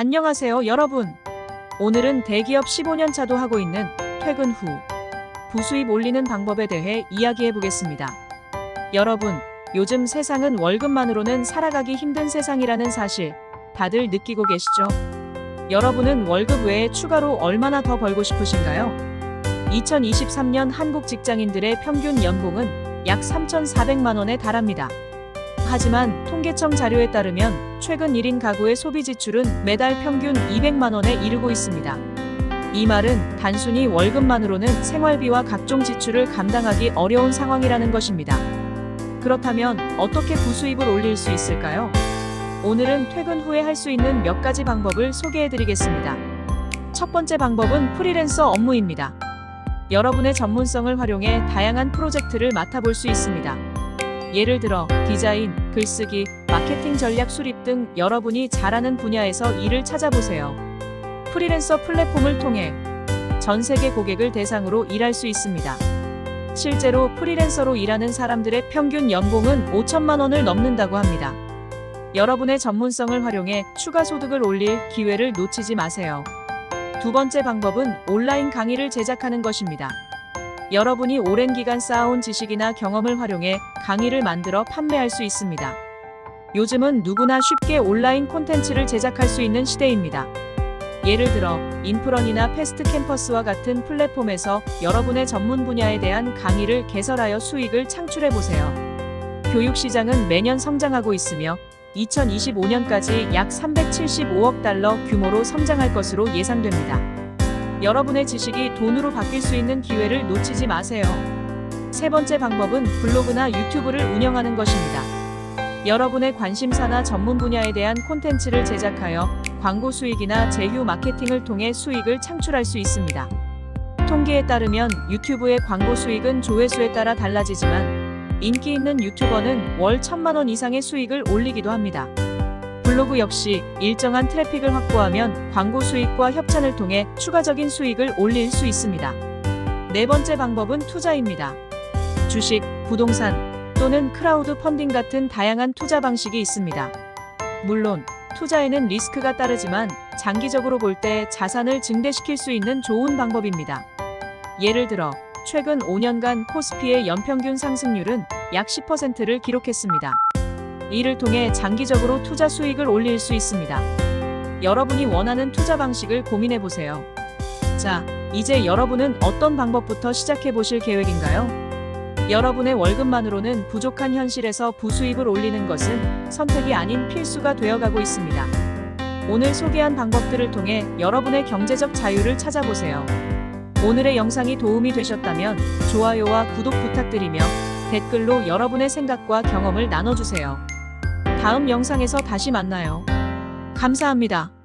안녕하세요, 여러분. 오늘은 대기업 15년 차도 하고 있는 퇴근 후 부수입 올리는 방법에 대해 이야기해 보겠습니다. 여러분, 요즘 세상은 월급만으로는 살아가기 힘든 세상이라는 사실 다들 느끼고 계시죠? 여러분은 월급 외에 추가로 얼마나 더 벌고 싶으신가요? 2023년 한국 직장인들의 평균 연봉은 약 3,400만 원에 달합니다. 하지만 통계청 자료에 따르면 최근 1인 가구의 소비 지출은 매달 평균 200만 원에 이르고 있습니다. 이 말은 단순히 월급만으로는 생활비와 각종 지출을 감당하기 어려운 상황이라는 것입니다. 그렇다면 어떻게 부수입을 올릴 수 있을까요? 오늘은 퇴근 후에 할 수 있는 몇 가지 방법을 소개해 드리겠습니다. 첫 번째 방법은 프리랜서 업무입니다. 여러분의 전문성을 활용해 다양한 프로젝트를 맡아볼 수 있습니다. 예를 들어 디자인, 글쓰기, 마케팅 전략 수립 등 여러분이 잘하는 분야에서 일을 찾아보세요. 프리랜서 플랫폼을 통해 전 세계 고객을 대상으로 일할 수 있습니다. 실제로 프리랜서로 일하는 사람들의 평균 연봉은 5천만 원을 넘는다고 합니다. 여러분의 전문성을 활용해 추가 소득을 올릴 기회를 놓치지 마세요. 두 번째 방법은 온라인 강의를 제작하는 것입니다. 여러분이 오랜 기간 쌓아온 지식이나 경험을 활용해 강의를 만들어 판매할 수 있습니다. 요즘은 누구나 쉽게 온라인 콘텐츠를 제작할 수 있는 시대입니다. 예를 들어 인프런이나 패스트 캠퍼스와 같은 플랫폼에서 여러분의 전문 분야에 대한 강의를 개설하여 수익을 창출해 보세요. 교육 시장은 매년 성장하고 있으며 2025년까지 약 375억 달러 규모로 성장할 것으로 예상됩니다. 여러분의 지식이 돈으로 바뀔 수 있는 기회를 놓치지 마세요. 세 번째 방법은 블로그나 유튜브를 운영하는 것입니다. 여러분의 관심사나 전문 분야에 대한 콘텐츠를 제작하여 광고 수익이나 제휴 마케팅을 통해 수익을 창출할 수 있습니다. 통계에 따르면 유튜브의 광고 수익은 조회수에 따라 달라지지만 인기 있는 유튜버는 월 천만 원 이상의 수익을 올리기도 합니다. 블로그 역시 일정한 트래픽을 확보하면 광고 수익과 협찬을 통해 추가적인 수익을 올릴 수 있습니다. 네 번째 방법은 투자입니다. 주식, 부동산 또는 크라우드 펀딩 같은 다양한 투자 방식이 있습니다. 물론 투자에는 리스크가 따르지만 장기적으로 볼 때 자산을 증대시킬 수 있는 좋은 방법입니다. 예를 들어 최근 5년간 코스피의 연평균 상승률은 약 10%를 기록했습니다. 이를 통해 장기적으로 투자 수익을 올릴 수 있습니다. 여러분이 원하는 투자 방식을 고민해 보세요. 자, 이제 여러분은 어떤 방법부터 시작해 보실 계획인가요? 여러분의 월급만으로는 부족한 현실에서 부수입을 올리는 것은 선택이 아닌 필수가 되어가고 있습니다. 오늘 소개한 방법들을 통해 여러분의 경제적 자유를 찾아보세요. 오늘의 영상이 도움이 되셨다면 좋아요와 구독 부탁드리며 댓글로 여러분의 생각과 경험을 나눠주세요. 다음 영상에서 다시 만나요. 감사합니다.